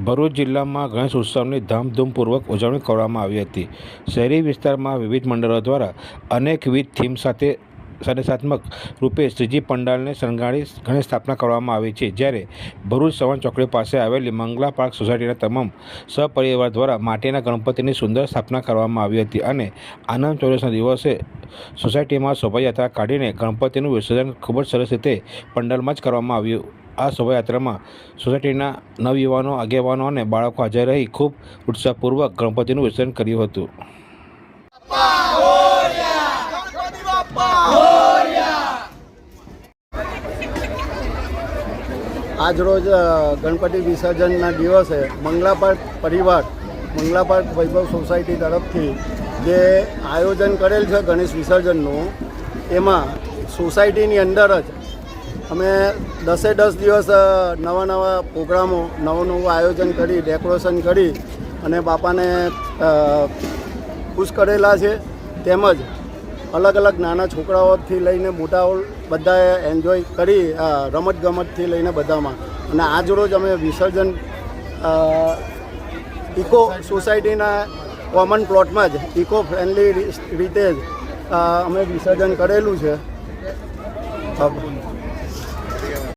ભરૂચ જિલ્લામાં ગણેશ ઉત્સવની ધામધૂમપૂર્વક ઉજવણી કરવામાં આવી હતી. શહેરી વિસ્તારમાં વિવિધ મંડળો દ્વારા અનેકવિધ થીમ સાથે સંદેશાત્મક રૂપે શ્રીજી પંડાલને શણગારી ગણેશ સ્થાપના કરવામાં આવી છે. જ્યારે ભરૂચ સવન ચોકડી પાસે આવેલી મંગલા પાર્ક સોસાયટીના તમામ સહપરિવાર દ્વારા માટીના ગણપતિની સુંદર સ્થાપના કરવામાં આવી હતી અને આનંદ ચોરસના દિવસે સોસાયટીમાં શોભાયાત્રા કાઢીને ગણપતિનું વિસર્જન ખૂબ જ સરસ રીતે પંડાલમાં જ કરવામાં આવ્યું આ શોભાયાત્રામાં સોસાયટીના નવયુવાનો, આગેવાનો અને બાળકો હાજર રહી ખૂબ ઉત્સાહપૂર્વક ગણપતિનું વિસર્જન કર્યું હતું. આજરોજ રોજ ગણપતિ વિસર્જનના દિવસે મંગલાપાર્ક પરિવાર, મંગલાપાર્ક વૈભવ સોસાયટી તરફથી જે આયોજન કરેલ છે ગણેશ વિસર્જનનું, એમાં સોસાયટીની અંદર જ અમે દસે દસ દિવસ નવા નવા પ્રોગ્રામો, નવું નવું આયોજન કરી, ડેકોરેશન કરી અને બાપાને ખુશ કરેલા છે તેમજ અલગ અલગ નાના છોકરાઓથી લઈને મોટાઓ બધાએ એન્જોય કરી રમતગમતથી લઈને બધામાં અને આજરોજ અમે વિસર્જન ઇકો સોસાયટીના કોમન પ્લોટમાં જ, ઇકો ફ્રેન્ડલી રીતે જ અમે વિસર્જન કરેલું છે.